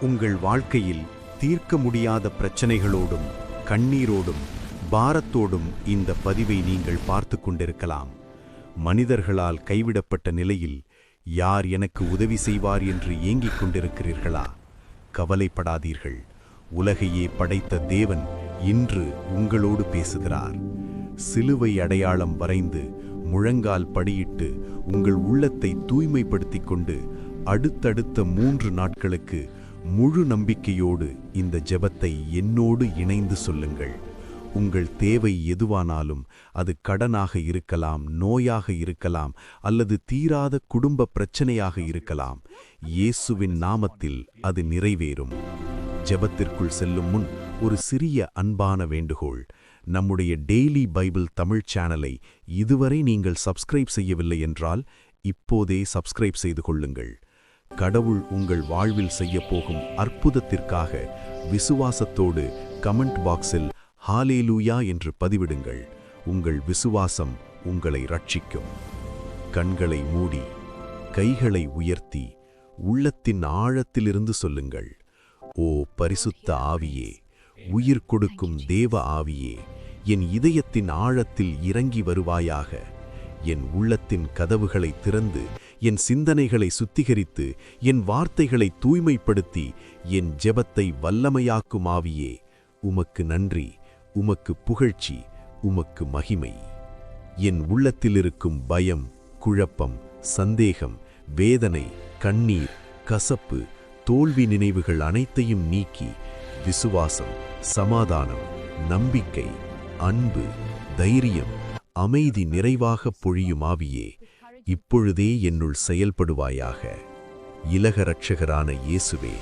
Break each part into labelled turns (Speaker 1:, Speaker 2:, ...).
Speaker 1: உங்கள் வாழ்க்கையில் தீர்க்க முடியாத பிரச்சனைகளோடும் கண்ணீரோடும் பாரத்தோடும் இந்த பதிவை நீங்கள் பார்த்து கொண்டிருக்கலாம். மனிதர்களால் கைவிடப்பட்ட நிலையில் யார் எனக்கு உதவி செய்வார் என்று ஏங்கிக் கொண்டிருக்கிறீர்களா? கவலைப்படாதீர்கள். உலகையே படைத்த தேவன் இன்று உங்களோடு பேசுகிறார். சிலுவை அடையாளம் வரைந்து முழங்கால் படியிட்டு உங்கள் உள்ளத்தை தூய்மைப்படுத்திக் கொண்டு அடுத்தடுத்த மூன்று நாட்களுக்கு முழு நம்பிக்கையோடு இந்த ஜெபத்தை என்னோடு இணைந்து சொல்லுங்கள். உங்கள் தேவை எதுவானாலும் அது கடனாக இருக்கலாம் நோயாக இருக்கலாம் அல்லது தீராத குடும்ப பிரச்சனையாக இருக்கலாம். இயேசுவின் நாமத்தில் அது நிறைவேறும். ஜெபத்திற்குள் செல்லும் முன் ஒரு சிறிய அன்பான வேண்டுகோள். நம்முடைய டெய்லி பைபிள் தமிழ் சேனலை இதுவரை நீங்கள் சப்ஸ்கிரைப் செய்யவில்லை என்றால் இப்போதே சப்ஸ்கிரைப் செய்து கொள்ளுங்கள். கடவுள் உங்கள் வாழ்வில் செய்யப் போகும் அற்புதத்திற்காக விசுவாசத்தோடு கமெண்ட் பாக்ஸில் ஹாலேலூயா என்று பதிவிடுங்கள். உங்கள் விசுவாசம் உங்களை ரட்சிக்கும். கண்களை மூடி கைகளை உயர்த்தி உள்ளத்தின் ஆழத்திலிருந்து சொல்லுங்கள். ஓ பரிசுத்த ஆவியே உயிர் கொடுக்கும் தேவ ஆவியே என் இதயத்தின் ஆழத்தில் இறங்கி வருவாயாக. என் உள்ளத்தின் கதவுகளை திறந்து என் சிந்தனைகளை சுத்திகரித்து என் வார்த்தைகளை தூய்மைப்படுத்தி என் ஜெபத்தை வல்லமையாக்கும் ஆவியே உமக்கு நன்றி உமக்கு புகழ்ச்சி உமக்கு மகிமை. என் உள்ளத்தில் இருக்கும் பயம் குழப்பம் சந்தேகம் வேதனை கண்ணீர் கசப்பு தோல்வி நினைவுகள் அனைத்தையும் நீக்கி விசுவாசம் சமாதானம் நம்பிக்கை அன்பு தைரியம் அமைதி நிறைவாக பொழியும் ஆவியே இப்பொழுதே என்னுள் செயல்படுவாயாக. இலக ரட்சகரான இயேசுவே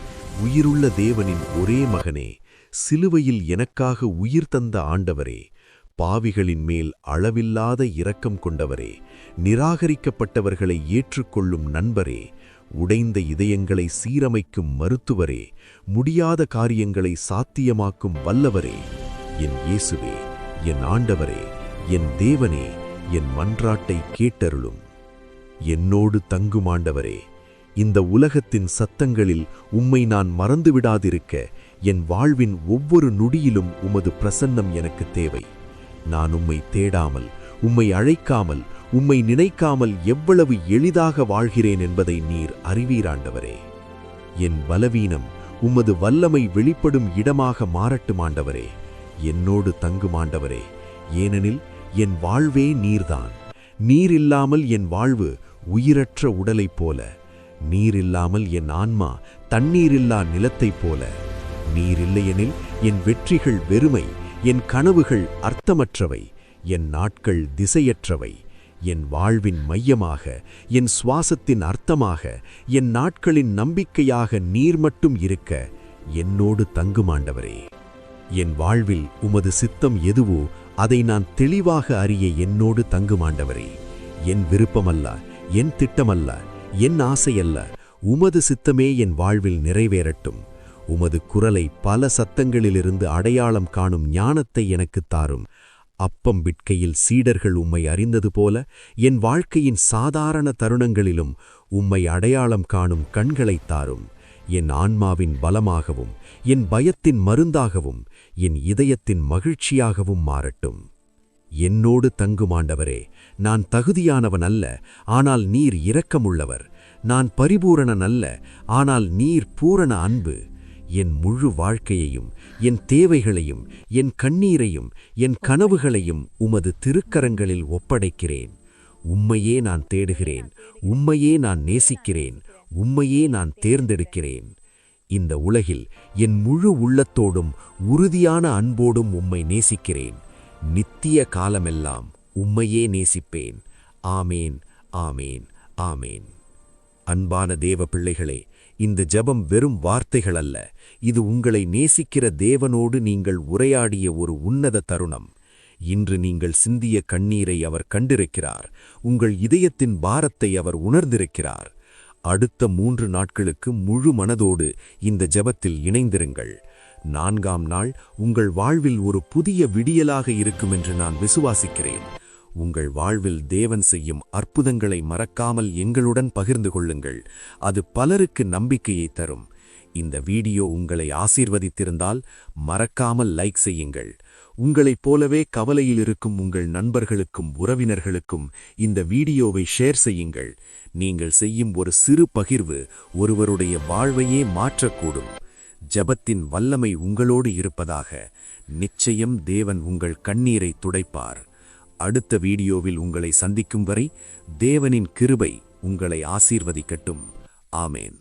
Speaker 1: உயிருள்ள தேவனின் ஒரே மகனே சிலுவையில் எனக்காக உயிர் தந்த ஆண்டவரே பாவிகளின் மேல் அளவில்லாத இரக்கம் கொண்டவரே நிராகரிக்கப்பட்டவர்களை ஏற்றுக்கொள்ளும் நண்பரே உடைந்த இதயங்களை சீரமைக்கும் மருத்துவரே முடியாத காரியங்களை சாத்தியமாக்கும் வல்லவரே என் இயேசுவே என் ஆண்டவரே என் தேவனே என் மன்றாட்டை கேட்டருளும். என்னோடு தங்கும் ஆண்டவரே இந்த உலகத்தின் சத்தங்களில் உம்மை நான் மறந்துவிடாதிருக்க என் வாழ்வின் ஒவ்வொரு நொடியிலும் உமது பிரசன்னம் எனக்கு தேவை. நான் உம்மை தேடாமல் உம்மை அழைக்காமல் உம்மை நினைக்காமல் எவ்வளவு எளிதாக வாழ்கிறேன் என்பதை நீர் அறிவீராண்டவரே. என் பலவீனம் உமது வல்லமை வெளிப்படும் இடமாக மாறட்டும் ஆண்டவரே என்னோடு தங்குமாண்டவரே ஏனெனில் என் வாழ்வே நீர்தான். நீர் இல்லாமல் என் வாழ்வு உயிரற்ற உடலைப் போல நீர் இல்லாமல் என் ஆன்மா தண்ணீரில்லா நிலத்தைப் போல. நீர் இல்லையெனில் என் வெற்றிகள் வெறுமை என் கனவுகள் அர்த்தமற்றவை என் நாட்கள் திசையற்றவை என் வாழ்வின் மையமாக என் சுவாசத்தின் அர்த்தமாக என் நாட்களின் நம்பிக்கையாக நீர் மட்டும் இருக்க என்னோடு தங்குமாண்டவரே என் வாழ்வில் உமது சித்தம் எதுவோ அதை நான் தெளிவாக அறிய என்னோடு தங்குமாண்டவரே என் விருப்பமல்ல என் திட்டமல்ல என் ஆசையல்ல உமது சித்தமே என் வாழ்வில் நிறைவேறட்டும். உமது குரலை பல சத்தங்களிலிருந்து அடையாளம் காணும் ஞானத்தை எனக்குத் தாரும். அப்பம் விட்கையில் சீடர்கள் உம்மை அறிந்தது போல என் வாழ்க்கையின் சாதாரண தருணங்களிலும் உம்மை அடையாளம் காணும் கண்களைத் தாரும். என் ஆன்மாவின் பலமாகவும் என் பயத்தின் மருந்தாகவும் என் இதயத்தின் மகிழ்ச்சியாகவும் மாறட்டும். என்னோடு தங்குமாண்டவரே நான் தகுதியானவன் அல்ல ஆனால் நீர் இரக்கமுள்ளவர். நான் பரிபூரணன் அல்ல ஆனால் நீர் பூரண அன்பு. என் முழு வாழ்க்கையையும் என் தேவைகளையும் என் கண்ணீரையும் என் கனவுகளையும் உமது திருக்கரங்களில் ஒப்படைக்கிறேன். உம்மையே நான் தேடுகிறேன் உம்மையே நான் நேசிக்கிறேன் உம்மையே நான் தேர்ந்தெடுக்கிறேன். இந்த உலகில் என் முழு உள்ளத்தோடும் உறுதியான அன்போடும் உம்மை நேசிக்கிறேன். நித்திய காலமெல்லாம் உம்மையே நேசிப்பேன். ஆமேன் ஆமேன் ஆமேன். அன்பான தேவ பிள்ளைகளே இந்த ஜெபம் வெறும் வார்த்தைகள் அல்ல. இது உங்களை நேசிக்கிற தேவனோடு நீங்கள் உரையாடிய ஒரு உன்னத தருணம். இன்று நீங்கள் சிந்திய கண்ணீரை அவர் கண்டிருக்கிறார். உங்கள் இதயத்தின் பாரத்தை அவர் உணர்ந்திருக்கிறார். அடுத்த மூன்று நாட்களுக்கு முழு மனதோடு இந்த ஜெபத்தில் இணைந்திருங்கள். நான்காம் நாள் உங்கள் வாழ்வில் ஒரு புதிய விடியலாக இருக்கும் என்று நான் விசுவாசிக்கிறேன். உங்கள் வாழ்வில் தேவன் செய்யும் அற்புதங்களை மறக்காமல் எங்களுடன் பகிர்ந்து கொள்ளுங்கள். அது பலருக்கு நம்பிக்கையை தரும். இந்த வீடியோ உங்களை ஆசீர்வதித்திருந்தால் மறக்காமல் லைக் செய்யுங்கள். உங்களைப் போலவே கவலையில் இருக்கும் உங்கள் நண்பர்களுக்கும் உறவினர்களுக்கும் இந்த வீடியோவை ஷேர் செய்யுங்கள். நீங்கள் செய்யும் ஒரு சிறு பகிர்வு ஒருவருடைய வாழ்வையே மாற்றக்கூடும். ஜெபத்தின் வல்லமை உங்களோடு இருப்பதாக நிச்சயம் தேவன் உங்கள் கண்ணீரை துடைப்பார். அடுத்த வீடியோவில் உங்களை சந்திக்கும் வரை தேவனின் கிருபை உங்களை ஆசீர்வதிக்கட்டும். ஆமேன்.